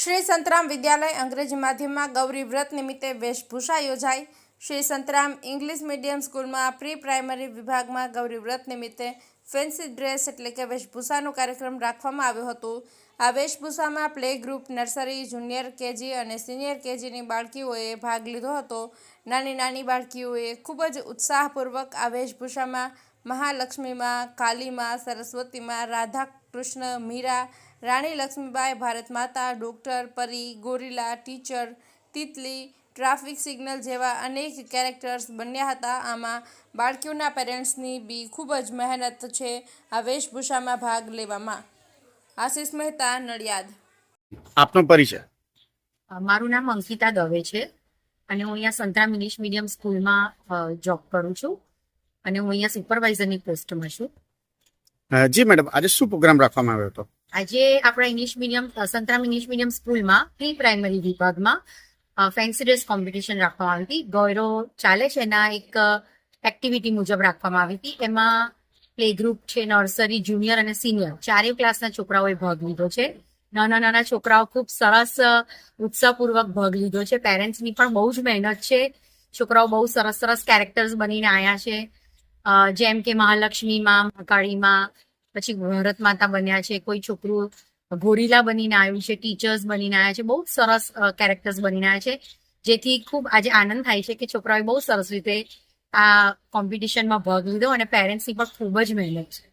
શ્રી સંતરામ વિદ્યાલય અંગ્રેજી માધ્યમમાં ગૌરી વ્રત નિમિત્તે વેશભૂષા યોજાઈ. શ્રી સંતરામ ઇંગ્લિશ મીડિયમ સ્કૂલમાં પ્રી પ્રાઇમરી વિભાગમાં ગૌરી વ્રત નિમિત્તે ફેન્સી ડ્રેસ એટલે કે વેશભૂષાનો કાર્યક્રમ રાખવામાં આવ્યો હતો. આ વેશભૂષામાં play group nursery, junior KG અને સિનિયર કેજીની બાળકીઓએ ભાગ લીધો હતો. નાની નાની બાળકીઓએ ખૂબ જ ઉત્સાહપૂર્વક આ વેશભૂષામાં મહાલક્ષ્મીમાં, કાલીમાં, સરસ્વતીમાં રાધા કૃષ્ણ મીરા, રાણી લક્ષ્મીબાઈ, ભારત માતા, ડોક્ટર, પરી, ગોરીલા, ટીચર, તિતલી ટ્રાફિક સિગ્નલ જેવા અનેક કેરેક્ટર્સ બન્યા હતા. આમાં બાળકીઓના પેરેન્ટ્સની બી ખૂબ જ મહેનત છે આ વેશભૂષામાં ભાગ લેવામાં. આશિષ મહેતા નડિયાદ. આપનો પરિચય. મારું નામ અંકિતા દવે છે અને હું અહીંયા સંતા ઇંગ્લિશ મીડિયમ સ્કૂલમાં જોબ કરું છું અને હું અહીંયા સુપરવાઇઝરની પોસ્ટમાં છું. જી મેડમ આજે શું પ્રોગ્રામ રાખવામાં આવ્યો હતો? આજે આપણા English medium Santram English medium સ્કૂલમાં પ્રી પ્રાઇમરી વિભાગમાં ફેન્સી ડ્રેસ કોમ્પિટિશન રાખવામાં આવી હતી. ગૌરવ ચાલે છે એના એક એક્ટિવિટી મુજબ રાખવામાં આવી હતી. એમાં પ્લે ગ્રુપ છે નર્સરી જુનિયર અને સિનિયર ચારેય ક્લાસના છોકરાઓએ ભાગ લીધો છે. નાના નાના છોકરાઓ ખૂબ સરસ ઉત્સાહપૂર્વક ભાગ લીધો છે. પેરેન્ટ્સની પણ બહુ જ મહેનત છે. છોકરાઓ બહુ સરસ સરસ કેરેક્ટર્સ બનીને આવ્યા છે. જેમ કે મહાલક્ષ્મીમાં કાળીમાં પછી ભરત માતા બન્યા છે. કોઈ છોકરું ગોરીલા બનીને આવ્યું છે ટીચર્સ બનીને આવ્યા છે, બહુ સરસ કેરેક્ટર્સ બનીને આવ્યા છે. જેથી ખૂબ આજે આનંદ થાય છે કે છોકરાઓએ બહુ સરસ રીતે આ કોમ્પિટિશનમાં ભાગ લીધો અને પેરેન્ટ્સની પણ ખૂબ જ મહેનત છે.